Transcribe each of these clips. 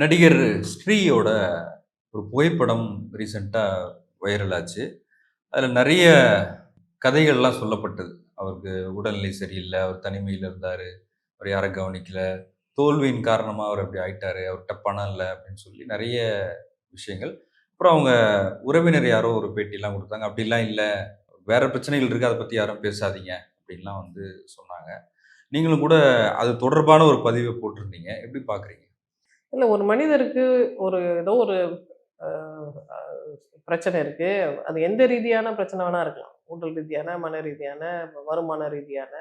நடிகர் ஸ்ரீயோட ஒரு புகைப்படம் ரீசெண்டாக வைரல் ஆச்சு. அதில் நிறைய கதைகள்லாம் சொல்லப்பட்டது. அவருக்கு உடல்நிலை சரியில்லை அவர் தனிமையில் இருந்தார் அவர் யாரை கவனிக்கல தோல்வியின் காரணமாக அவர் அப்படி ஆயிட்டாரு அவர்கிட்ட பணம் இல்லை அப்படின்னு சொல்லி நிறைய விஷயங்கள். அப்புறம் அவங்க உறவினர் யாரோ ஒரு பேட்டிலாம் கொடுத்தாங்க. அப்படிலாம் இல்லை வேற பிரச்சனைகள் இருக்குது அதை பற்றி யாரும் பேசாதீங்க அப்படின்லாம் வந்து சொன்னாங்க. நீங்களும் கூட அது தொடர்பான ஒரு பதிவை போட்டிருந்தீங்க. எப்படி பார்க்குறீங்க இல்லை ஒரு மனிதருக்கு ஒரு ஏதோ ஒரு பிரச்சனை இருக்கு. அது எந்த ரீதியான பிரச்சனை வேணா இருக்கலாம். உடல் ரீதியான மன ரீதியான வருமான ரீதியான.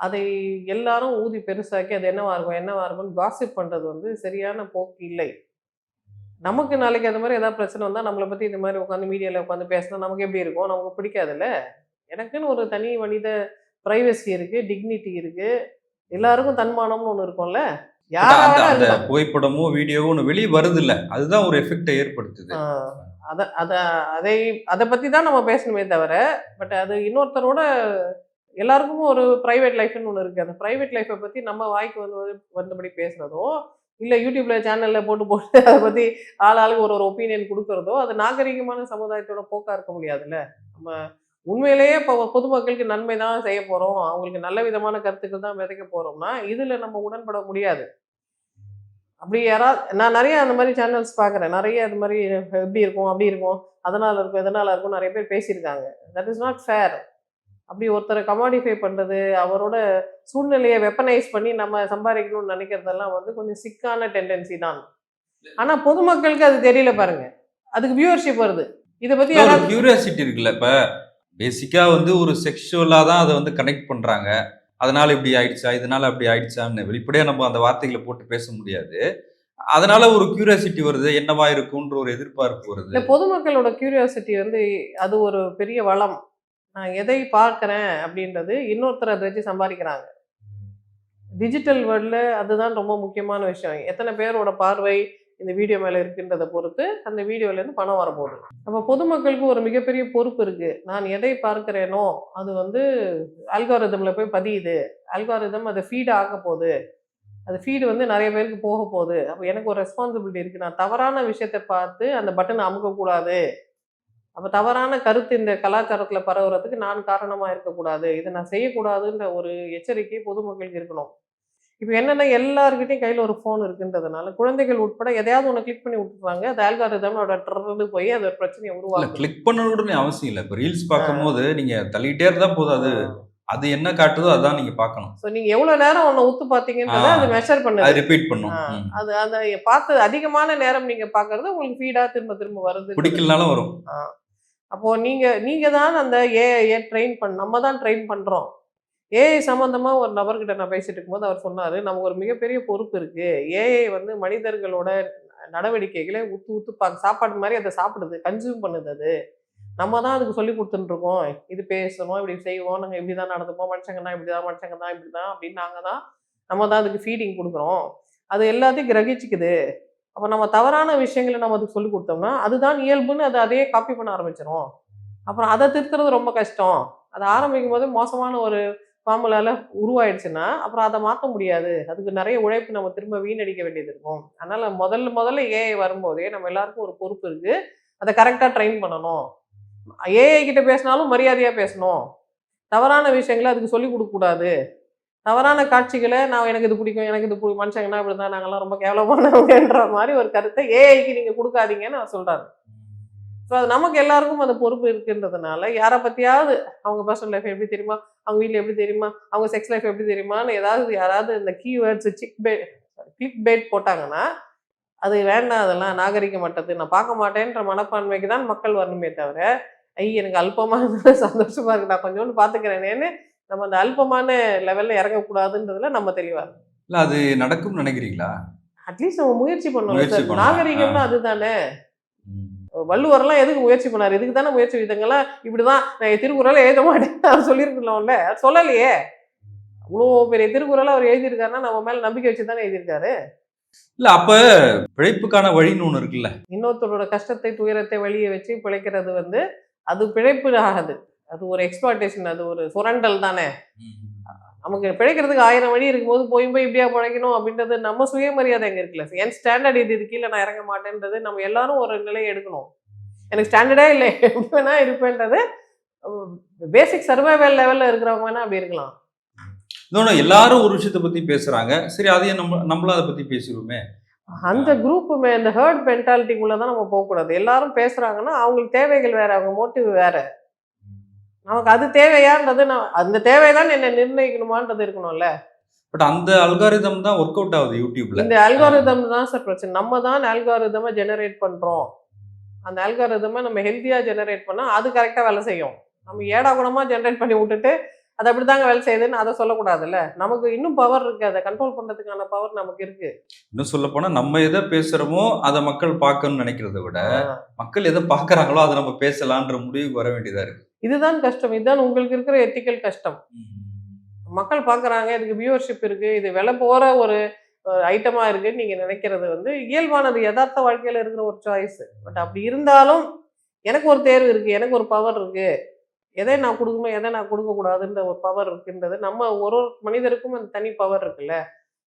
அதை எல்லாரும் ஊதி பெருசாக்கி அது என்னவா இருக்கும் என்னவா இருக்கும்னு காசிப் பண்றது வந்து சரியான போக்கு இல்லை. நமக்கு நாளைக்கு அது மாதிரி ஏதாவது பிரச்சனை வந்தால் நம்மளை பற்றி இந்த மாதிரி உட்காந்து மீடியாவில் உட்காந்து பேசினா நமக்கு எப்படி இருக்கும்? நமக்கு பிடிக்காதுல்ல? எனக்குன்னு ஒரு தனி மனித ப்ரைவசி இருக்கு டிக்னிட்டி இருக்கு. எல்லாருக்கும் தன்மானம்னு ஒன்று இருக்கும்ல? அந்த அந்த புகைப்படமோ வீடியோவோ ஒன்று வெளியே வருது இல்ல அதுதான் ஒரு எஃபெக்டை ஏற்படுத்துது. அத அத அதை அதை பத்தி தான் நம்ம பேசணுமே தவிர பட் அது இன்னொருத்தரோட எல்லாருக்கும் ஒரு ப்ரைவேட் லைஃப்னு ஒன்று இருக்கு. அந்த ப்ரைவேட் லைஃப்பை பத்தி நம்ம வாய்க்கு வந்து வந்தபடி பேசுறதோ இல்லை யூடியூப்ல சேனல்ல போட்டு போட்டு அதை பத்தி ஆள் ஆளுக்கு ஒரு ஒரு ஒப்பீனியன் கொடுக்கறதோ அது நாகரிகமான சமுதாயத்தோட போக்கா இருக்க முடியாதுல்ல. நம்ம உண்மையிலேயே இப்போ பொதுமக்களுக்கு நன்மை தான் செய்ய போறோம். அவங்களுக்கு நல்ல விதமான கருத்துக்கள் தான் விதைக்க போறோம்னா இதுல நம்ம உடன்பட முடியாது. அப்படி யாராவது நான் நிறைய அந்த மாதிரி சேனல்ஸ் பார்க்குறேன். நிறைய அது மாதிரி எப்படி இருக்கும் அப்படி இருக்கும் அதனால இருக்கும் எதனால இருக்கும் நிறைய பேர் பேசியிருக்காங்க. தட் இஸ் நாட் ஃபேர் அப்படி ஒருத்தரை கமாடிஃபை பண்ணுறது அவரோட சூழ்நிலையை வெப்பனைஸ் பண்ணி நம்ம சம்பாதிக்கணும்னு நினைக்கிறதெல்லாம் வந்து கொஞ்சம் சிக்கான டெண்டன்சி தான். ஆனால் பொதுமக்களுக்கு அது தெரியல பாருங்க. அதுக்கு வியூவர்ஷிப் வருது. இதை பற்றி யாராவது கியூரியாசிட்டி இருக்குல்ல இப்ப பேசிக்கா வந்து ஒரு செக்ஷுவலா தான் அதை வந்து கனெக்ட் பண்றாங்க. அதனால இப்படி ஆயிடுச்சா? இதனால அப்படி ஆயிடுச்சான்னு வெளிப்படையா நம்ம அந்த வார்த்தைகளை போட்டு பேச முடியாது. அதனால ஒரு கியூரியாசிட்டி வருது என்னவா இருக்கும்ன்ற ஒரு எதிர்பார்ப்பு வருது. இல்லை பொதுமக்களோட கியூரியாசிட்டி வந்து அது ஒரு பெரிய வளம். நான் எதை பார்க்குறேன் அப்படின்றது இன்னொருத்தர் அதை வச்சு சம்பாதிக்கிறாங்க. டிஜிட்டல் வேர்ல்டில் அதுதான் ரொம்ப முக்கியமான விஷயம். எத்தனை பேரோட பார்வை இந்த வீடியோ மேலே இருக்குன்றதை பொறுத்து அந்த வீடியோலேருந்து பணம் வரப்போகுது. அப்போ பொதுமக்களுக்கு ஒரு மிகப்பெரிய பொறுப்பு இருக்குது நான் எதை பார்க்குறேனோ அது வந்து அல்காரிதமில் போய் பதியுது. அல்காரிதம் அதை ஃபீட் ஆக போகுது. அது ஃபீடு வந்து நிறைய பேருக்கு போக போகுது. அப்போ எனக்கு ஒரு ரெஸ்பான்சிபிலிட்டி இருக்குது நான் தவறான விஷயத்தை பார்த்து அந்த பட்டனை அமுக்கக்கூடாது அப்போ தவறான கருத்து இந்த கலாச்சாரத்தில் பரவுறதுக்கு நான் காரணமாக இருக்கக்கூடாது இதை நான் செய்யக்கூடாதுன்ற ஒரு எச்சரிக்கை பொதுமக்களுக்கு இருக்கணும். இப்போ என்னென்னா எல்லாருக்கிட்டையும் கையில் ஒரு ஃபோன் இருக்குன்றதுனால குழந்தைகள் உட்பட எதையாவது ஒன்று கிளிக் பண்ணி விட்டுருவாங்க. அது ஆல்காரிதமோட ட்ரெண்டு போய் அது ஒரு பிரச்சனையை இல்ல உருவாக்கும். கிளிக் பண்ணணும்னு அவசியம் இல்லை. இப்போ ரீல்ஸ் பார்க்கும்போது நீங்க தள்ளிட்டே இருந்தா போதும். அது அது என்ன காட்டுதோ அதான் நீங்க பார்க்கணும். ஸோ நீங்கள் எவ்வளோ நேரம் ஒன்று உத்து பார்த்தீங்கன்றதை அது மெஷர் பண்ணுது. அது ரிப்பீட் பண்ணும். அது அந்த பார்த்து அதிகமான நேரம் நீங்க பார்க்கறது உங்களுக்கு ஃபீடா திரும்ப திரும்ப வருது. பிடிக்கலனாலும் வரும். அப்போ நீங்க நீங்க தான் அந்த ஏஐ ட்ரெயின் பண்ண நம்ம தான் ட்ரெயின் பண்றோம். ஏஐ சம்மந்தமாக ஒரு நபர்கிட்ட நான் பேசிட்டு இருக்கும்போது அவர் சொன்னார் நமக்கு ஒரு மிகப்பெரிய பொறுப்பு இருக்குது ஏஐ வந்து மனிதர்களோட நடவடிக்கைகளை உத்து உத்து பா சாப்பாடு மாதிரி அதை சாப்பிடுது கன்சியூம் பண்ணுது அது. நம்ம தான் அதுக்கு சொல்லி கொடுத்துட்டுருக்கோம் இது பேசணும் இப்படி செய்வோம் நாங்கள் இப்படி தான் நடந்துப்போம் மனுஷங்க தான் இப்படி தான் மனுஷங்க தான் இப்படி தான் அப்படின்னு நாங்கள் தான் நம்ம தான் அதுக்கு ஃபீடிங் கொடுக்குறோம். அது எல்லாத்தையும் கிரகிச்சிக்குது. அப்போ நம்ம தவறான விஷயங்களை நம்ம அதுக்கு சொல்லி கொடுத்தோம்னா அதுதான் இயல்புன்னு அதை அதையே காப்பி பண்ண ஆரம்பிச்சிடும் அப்புறம் அதை திருத்துறது ரொம்ப கஷ்டம். அதை ஆரம்பிக்கும் போது மோசமான ஒரு ஃபார்முலால உருவாயிடுச்சுன்னா அப்புறம் அதை மாற்ற முடியாது. அதுக்கு நிறைய உழைப்பு நம்ம திரும்ப வீணடிக்க வேண்டியது இருக்கும். அதனால முதல்ல முதல்ல ஏஐ வரும்போதே நம்ம எல்லாருக்கும் ஒரு பொறுப்பு இருக்கு. அதை கரெக்டாக ட்ரெயின் பண்ணணும். ஏஐ கிட்ட பேசினாலும் மரியாதையா பேசணும். தவறான விஷயங்களை அதுக்கு சொல்லிக் கொடுக்கக்கூடாது தவறான காட்சிகளை நான் எனக்கு இது பிடிக்கும் எனக்கு இது பிடிக்கும் மனுஷங்கன்னா இப்படி தான் நாங்கள்லாம் ரொம்ப கேவலமானவங்கன்ற மாதிரி ஒரு கருத்தை ஏஐக்கு நீங்கள் கொடுக்காதீங்கன்னு நான் சொல்கிறாரு ஸோ அது நமக்கு எல்லாருக்கும் அந்த பொறுப்பு இருக்குன்றதுனால யாரை பற்றியாவது அவங்க பர்சனல் லைஃப் எப்படி தெரியுமா? அவங்க வீட்டில் எப்படி தெரியுமா? அவங்க செக்ஸ் லைஃப் எப்படி தெரியுமான்னு ஏதாவது யாராவது இந்த keywords sick bait click bait போட்டாங்கன்னா அது வேண்டாம் அதெல்லாம் நாகரிகமட்டது நான் பார்க்க மாட்டேன்ற மனப்பான்மைக்கு தான் மக்கள் வரணுமே தவிர ஐ எனக்கு அல்பமாக இருந்தாலும் சந்தோஷமா இருக்கு. நான் கொஞ்சோண்டு பார்த்துக்கிறேனேன்னு நம்ம அந்த அல்பமான லெவலில் இறங்கக்கூடாதுன்றதுல நம்ம தெளிவாக இல்ல அது நடக்கும்னு நினைக்கிறீங்களா? அட்லீஸ்ட் நம்ம முயற்சி பண்ணணும். நாகரிகம்னா. அதுதானே. வள்ளுவரெல்லாம் எதுக்கு முயற்சி பண்ணாரு? இதுக்கு தானே முயற்சி இதங்கெல்லாம் இப்படிதான் நான் திருக்குறளை எழுத மாட்டேன். அவர் சொல்லியிருக்கலாம்ல சொல்லலையே. அவ்வளோ பெரிய திருக்குறளை அவர் எழுதியிருக்காருன்னா நம்ம மேல நம்பிக்கை வச்சு தானே எழுதியிருக்காரு. இல்ல அப்ப பிழைப்புக்கான வழின்னு ஒண்ணு இருக்குல்ல. இன்னொருத்தரோட கஷ்டத்தை துயரத்தை வெளியே வச்சு பிழைக்கிறது வந்து அது பிழைப்பு ஆகாது. அது ஒரு எக்ஸ்ப்ளாய்டேஷன் அது ஒரு சுரண்டல் தானே. நமக்கு பிழைக்கிறதுக்கு ஆயிரம் வழி இருக்கும்போது போய் போய் இப்படியா பிழைக்கணும் அப்படின்றது நம்ம சுயமரியாதை எங்க இருக்குல்ல? என் ஸ்டாண்டர்ட் இது இது கீழே நான் இறங்க மாட்டேன்றது நம்ம எல்லாரும் ஒரு நிலையை எடுக்கணும். எனக்கு ஸ்டாண்டர்டே இல்லை. எப்படி வேணா இருப்பேன்றது பேசிக் சர்வைவல் லெவல்ல இருக்கிறவங்க வேணா அப்படி இருக்கலாம். இன்னொன்று எல்லாரும் ஒரு விஷயத்தை பத்தி பேசுறாங்க. சரி அதையும் நம்ம நம்மளும் அதை பத்தி பேசிடுவோமே. அந்த குரூப் இந்த ஹேர்ட் மென்டாலிட்டிக்குள்ள தான் நம்ம போகக்கூடாது. எல்லாரும் பேசுறாங்கன்னா அவங்களுக்கு தேவைகள் வேற அவங்க மோட்டிவ் வேற. நமக்கு அது தேவையான்றது நான் அந்த தேவைதான் என்ன நிர்ணயிக்கணுமான்றது இருக்கணும்ல. பட் அந்த அல்காரிதம் தான் ஒர்க் அவுட் ஆகுது யூடியூப்ல இந்த அல்காரிதம் தான் சார் பிரச்சனை. நம்ம தான் அல்காரிதமை ஜெனரேட் பண்றோம். அந்த அல்காரிதமை நம்ம ஹெல்த்தியா ஜெனரேட் பண்ணா அது கரெக்டா வேலை செய்யும். நம்ம ஏடா குணமா ஜெனரேட் பண்ணி விட்டுட்டு அது அப்படிதாங்க வேலை செய்யுதுன்னு அதை சொல்லக்கூடாதுல்ல? நமக்கு இன்னும் பவர் இருக்கு. அதை கண்ட்ரோல் பண்றதுக்கான பவர் நமக்கு இருக்கு. இன்னும் சொல்ல போனா நம்ம எதை பேசுறோமோ அதை மக்கள் பார்க்கணும்னு நினைக்கிறத விட மக்கள் எதை பார்க்கறாங்களோ அதை நம்ம பேசலான்ற முடிவுக்கு வர வேண்டியதா இருக்கு. இதுதான் கஷ்டம். இதுதான் உங்களுக்கு இருக்கிற எத்திக்கல் கஷ்டம். மக்கள் பார்க்குறாங்க இதுக்கு வியூவர்ஷிப் இருக்கு இது விலை போற ஒரு ஐட்டமா இருக்குன்னு நீங்க நினைக்கிறது வந்து இயல்பானது யதார்த்த வாழ்க்கையில இருக்கிற ஒரு சாய்ஸ் பட் அப்படி இருந்தாலும் எனக்கு ஒரு தேர்வு இருக்கு எனக்கு ஒரு பவர் இருக்கு. எதை நான் கொடுக்கணும் எதை நான் கொடுக்கக்கூடாதுன்ற ஒரு பவர் இருக்குன்றது. நம்ம ஒரு ஒரு மனிதருக்கும் அந்த தனி பவர் இருக்குல்ல.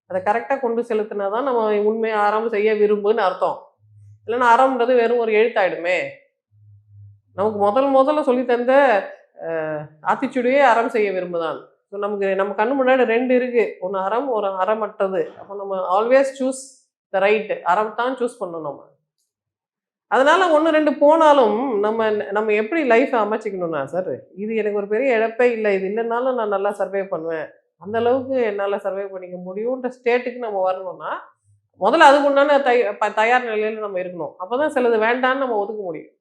அதை கரெக்டாக கொண்டு செலுத்தினா தான் நம்ம உண்மையை அறம் செய்ய விரும்புன்னு அர்த்தம். இல்லைன்னா அறம்ன்றது வெறும் ஒரு எழுத்தாயிடுமே. நமக்கு முதல் முதல்ல சொல்லி தந்த ஆத்திச்சூடியே அறம் செய்ய விரும்புதான். ஸோ நமக்கு நம்ம கண்ணு முன்னாடி ரெண்டு இருக்கு. ஒன்று அறம் ஒரு அறமற்றது அப்போ நம்ம ஆல்வேஸ் சூஸ் த ரைட் அறம் தான் சூஸ் பண்ணணும் நம்ம. அதனால ஒன்று ரெண்டு போனாலும் நம்ம நம்ம எப்படி லைஃப்பை அமைச்சிக்கணும்னா சார் இது எனக்கு ஒரு பெரிய இழப்பே இல்லை. இது இல்லைனாலும் நான் நல்லா சர்வே பண்ணுவேன். அந்த அளவுக்கு என்னால் சர்வே பண்ணிக்க முடியுன்ற ஸ்டேட்டுக்கு நம்ம வரணும்னா முதல்ல அதுக்கு உண்டான ப- தயார் நிலையில் நம்ம இருக்கணும். அப்போ தான் சிலது வேண்டான்னு நம்ம ஒதுக்க முடியும்.